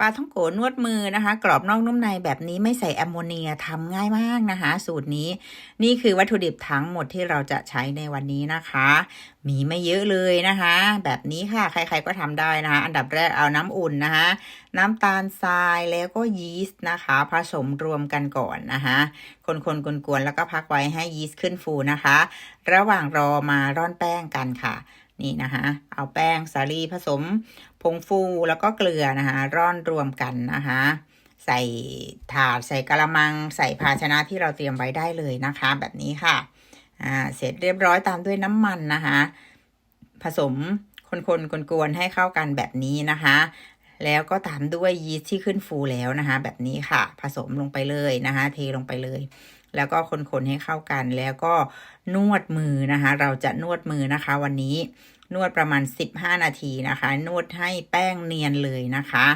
ปลาท่องโกนวดมือนะคะ กรอบนอกนุ่มในแบบนี้ไม่ใส่แอมโมเนียทำง่ายมากนะคะ สูตรนี้นี่คือวัตถุดิบทั้งหมดที่เราจะใช้ในวันนี้นะคะ มีไม่เยอะเลยนะคะ แบบนี้ค่ะใคร ๆก็ทำได้นะคะ อันดับแรกเอาน้ำอุ่นนะคะ น้ำตาลทรายแล้วก็ยีสต์นะคะ ผสมรวมกันก่อนนะคะคนๆกวนๆแล้วก็พักไว้ให้ยีสต์ขึ้นฟูนะคะ ระหว่างรอมาร่อนแป้งกันค่ะ นี่นะคะเอาแป้งสาลีผสมผงฟูแล้วก็เกลือนะคะร่อนรวมกันนะคะใส่ถาดใส่กระมัง ใส่ภาชนะที่เราเตรียมไว้ได้เลยนะคะ แบบนี้ค่ะอ่าเสร็จเรียบร้อยตามด้วยน้ำมันนะคะผสมคนๆกวนๆให้เข้ากันแบบนี้นะคะแล้วก็ตามด้วยยีสต์ที่ขึ้นฟูแล้วนะคะ แบบนี้ค่ะ ผสมลงไปเลยนะคะ เทลงไปเลยแล้วก็คนๆให้เข้ากัน แล้วก็นวดมือนะคะ เราจะนวดมือนะคะ วันนี้นวดประมาณ 15 นาทีนะคะ นวดให้แป้งเนียนเลยนะคะ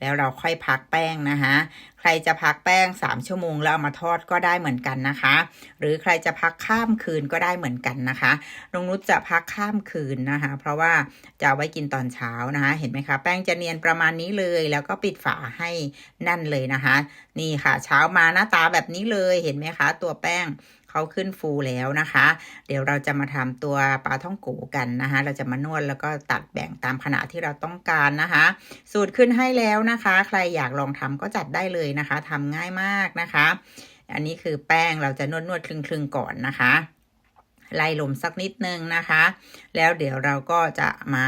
แล้วเราค่อยพักแป้งนะคะ ใครจะพักแป้ง 3 ชั่วโมงแล้วเอามาทอดก็ได้เหมือนกันนะคะ หรือใครจะพักข้ามคืนก็ได้เหมือนกันนะคะน้องนุชจะพักข้ามคืนนะคะ เพราะว่าจะเอาไว้กินตอนเช้านะคะ เห็นไหมคะ แป้งจะเนียนประมาณนี้เลย แล้วก็ปิดฝาให้แน่นเลยนะคะ นี่ค่ะ เช้ามาหน้าตาแบบนี้เลย เห็นไหมคะ ตัวแป้งเขาขึ้นฟูแล้วนะคะ เดี๋ยวเราจะมาทำตัวปลาท่องโกกันนะคะ เราจะมานวดแล้วก็ตัดแบ่งตามขนาดที่เราต้องการนะคะ สูตรขึ้นให้แล้วนะคะ ใครอยากลองทำก็จัดได้เลยนะคะทำง่ายมากนะคะ อันนี้คือแป้งเราจะนวดนวดคลึงๆก่อนนะคะไล่ลมสักนิดนึงนะคะ แล้วเดี๋ยวเราก็จะมา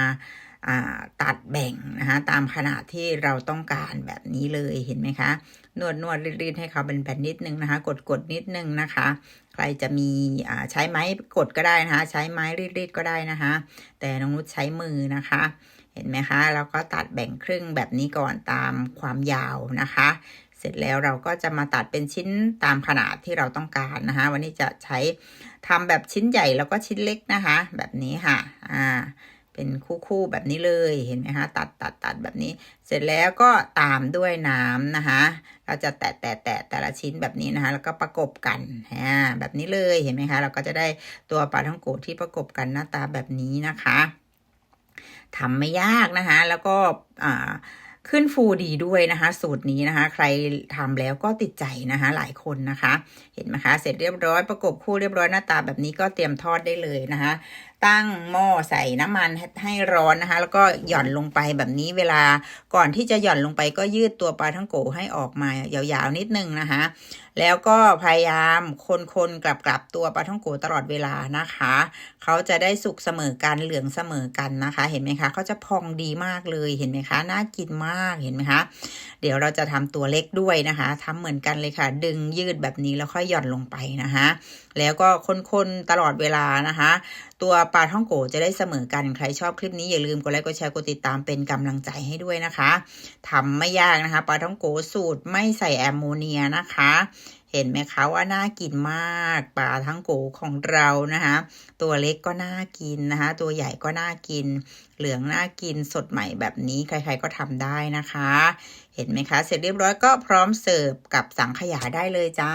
ตัดแบ่งนะคะตามขนาดที่เราต้องการแบบนี้เลยเห็นไหมคะ นวดนวดรีดให้เขาเป็นแผ่นนิดนึงนะคะ กดกดนิดนึงนะคะ ใครจะมีใช้ไม้กดก็ได้นะคะ ใช้ไม้รีดๆก็ได้นะคะ แต่น้องนุชใช้มือนะคะ เห็นไหมคะแล้วก็ตัดแบ่งครึ่งแบบนี้ก่อนตามความยาวนะคะ เสร็จแล้วเราก็จะมาตัดเป็นชิ้นตามขนาดที่เราต้องการนะคะ วันนี้จะใช้ทำแบบชิ้นใหญ่แล้วก็ชิ้นเล็กนะคะ แบบนี้ค่ะอ่า เป็นคู่ๆแบบนี้เลยเห็นไหมคะตัดตัดตัดแบบนี้ เสร็จแล้วก็ตามด้วยน้ำนะคะเราจะแตะแตะแตะแต่ละชิ้นแบบนี้นะคะ แล้วก็ประกบกันอ่าแบบนี้เลยเห็นไหมคะ เราก็จะได้ตัวปลาท่องโกะที่ประกบกันหน้าตาแบบนี้นะคะทำไม่ยากนะคะ แล้วก็อ่าขึ้นฟูดีด้วยนะคะ สูตรนี้นะคะ ใครทำแล้วก็ติดใจนะคะ หลายคนนะคะ เห็นไหมคะ เสร็จเรียบร้อยประกบคู่เรียบร้อยหน้าตาแบบนี้ก็เตรียมทอดได้เลยนะคะ ตั้งหม้อใส่น้ำมันให้ร้อนนะคะ แล้วก็หย่อนลงไปแบบนี้เวลาก่อนที่จะหย่อนลงไปก็ยืดตัวปลาทั้งโกให้ออกมายาวๆนิดนึงนะคะ แล้วก็พยายามคนๆกลับๆตัวปลาท่องโกตลอดเวลานะคะ เขาจะได้สุกเสมอกันเหลืองเสมอกันนะคะ เห็นไหมคะเขาจะพองดีมากเลยเห็นไหมคะน่ากินมากเห็นไหมคะเดี๋ยวเราจะทำตัวเล็กด้วยนะคะทำเหมือนกันเลยค่ะ ดึงยืดแบบนี้แล้วค่อยหย่อนลงไปนะคะ แล้วก็คนๆตลอดเวลานะคะ ตัวปลาท่องโกจะได้เสมอกันใครชอบคลิปนี้อย่าลืมกดไลค์กดแชร์กดติดตามเป็นกำลังใจให้ด้วยนะคะ ทำไม่ยากนะคะปลาท่องโกสูตรไม่ใส่แอมโมเนียนะคะเห็นไหมคะว่าน่ากินมากปลาทั้งโกของเรานะคะตัวเล็กก็น่ากินนะคะตัวใหญ่ก็น่ากิน เหลืองน่ากินสดใหม่แบบนี้ใครๆก็ทำได้นะคะ เห็นไหมคะ เสร็จเรียบร้อยก็พร้อมเสิร์ฟกับสังขยาได้เลยจ้า